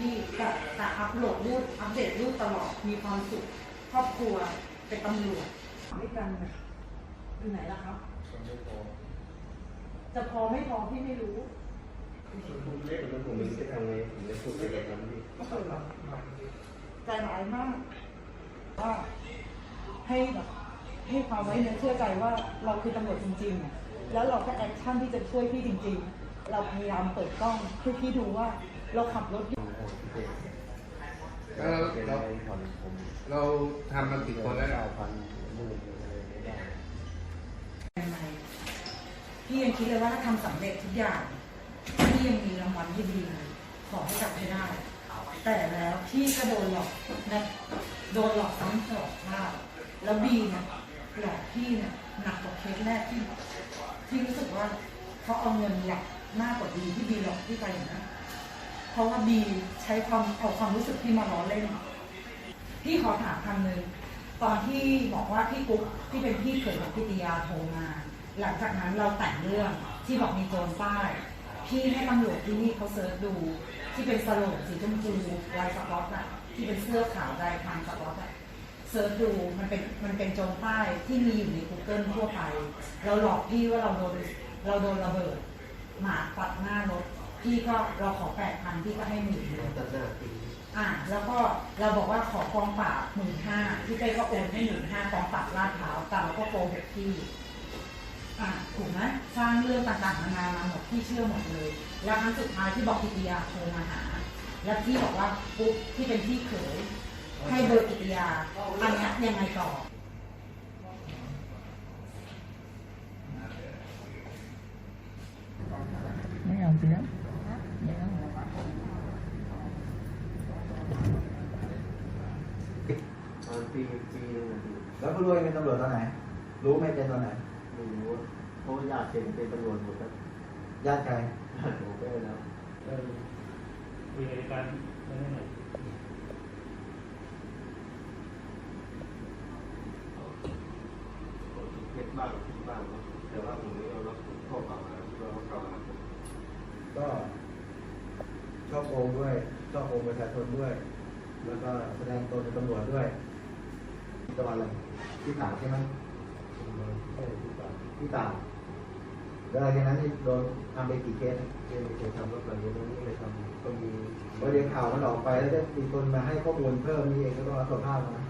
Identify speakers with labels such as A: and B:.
A: พี่แต่ไม่อ่านพี่แต่แต่อัพโหลดรูปอัปเดตรูปตลอดมีความสุขครอบครัวเป็นตำรวจด้วยกันเนี่ยอยู่ไหนล่ะครับ จะพอไม่พอพี่ไม่รู้
B: ผมไม่ได้ทำไงผมไม่พูดแบบนั้นพี่
A: ใจร้ายมากว่าให้แบบให้ความไว้เนื้อเชื่อใจว่าเราคือตำรวจจริงๆอะแล้วเราก็แอคชั่นที่จะช่วยพี่จริง ๆ เราพยายามเปิดกล้องให้พี่ดูว่าเราขับรถอยู่
C: แล้วเรา
B: เรา
C: เราทำมากี่คนแล้ว
B: เก้าพันหมื่นอะไรไม่ได้
A: พี่ยังคิดเลยว่าถ้าทำสำเร็จทุกอย่างพี่ยังมีรางวัลที่ดีขอให้จับให้ได้ แต่แล้วพี่ก็โดนหลอกนะโดนหลอกซ้ำสองภาแล้วบีเนี่ยหลอกพี่เนี่ยหนักกว่าเคสแรกที่ที่รู้สึกว่าเขาเอาเงินหลักมากกว่าบีที่บีหลอกพี่ไปอย่างนั้น ราะว่าบีใช้ความเอาความรู้สึกพี่มาล้อเล่นพี่ขอถามคำหนึ่งตอนที่บอกว่าพี่กุ๊กที่เป็นพี่เขยของพิตยาโทรมา หลังจากนั้นเราแต่งเรื่องที่บอกมีโจรป้ายพี่ให้ตำรวจที่นี่เขาเซิร์ชดู ที่เป็นสโลงสีชมพูลายสก๊อตอะที่เป็นเสื้อขาวลายทางสก๊อตอะเซิร์ชดูมันเป็นมันเป็นโจรป้ายที่มีอยู่ใน Google ทั่วไป เราหลอกพี่ว่าเราโดนเราโดนระเบิด หมาปัดหน้ารถ พี่ก็เราขอแปดพันพี่ก็ให้หมื่นหนึ่ง
B: ตัดหน้าปี
A: อ่า แล้วก็เราบอกว่าขอกองปราบหมื่นห้าพี่เต้ก็โอนให้หมื่นห้ากองปราบลาดพร้าวแต่เราก็โกหกพี่อ่าถูกไหมสร้างเรื่องต่างๆนานามาหมดพี่เชื่อหมดเลย แล้วครั้งสุดท้ายที่บอกกิติยาโทรมาหา แล้วพี่บอกว่าปุ๊บที่เป็นพี่เขยให้เบอร์กิติยาอันเนี้ยยังไงต่อ
D: ไม่เอาเสียไม่เอา
B: ตอน ปีปีนึงอะพี่
E: แล้วคุณรวยเป็นตำรวจตอนไหน รู้ไหมเป็นตอนไหน
B: ไม่รู้ว่าเพราะว่าญาติเป็นเป็นตำรวจหมดแล้ว
E: ญาติใคร
B: ญาติผมไปแล้ว
F: เออคุยกันไม่ได้ไหน
B: เก็บบ้างคิดบ้างนะแต่ว่าผมไม่เอารับข้อกล่าวหาที่ว่าเขากล่าวหาผม
E: ก็ช่อโกงด้วยช่อโกงประชาชนด้วย แล้วก็แสดงตนเป็นตำรวจด้วย จังหวัดอะไรที่ตากใช่ไหม
B: ผมมาแค่ที่ตาม
E: ที่ตากแล้วหลังจากนั้นนี่โดนทำไปกี่เคส
B: เคยเคยทำรถแบบนี้ตรงนี้เลยทำก็มี
E: พอเดี๋ยวข่าวมันออกไปแล้วจะมีคนมาให้ข้อมูลเพิ่มนี่เองก็ต้องรับสภาพนะ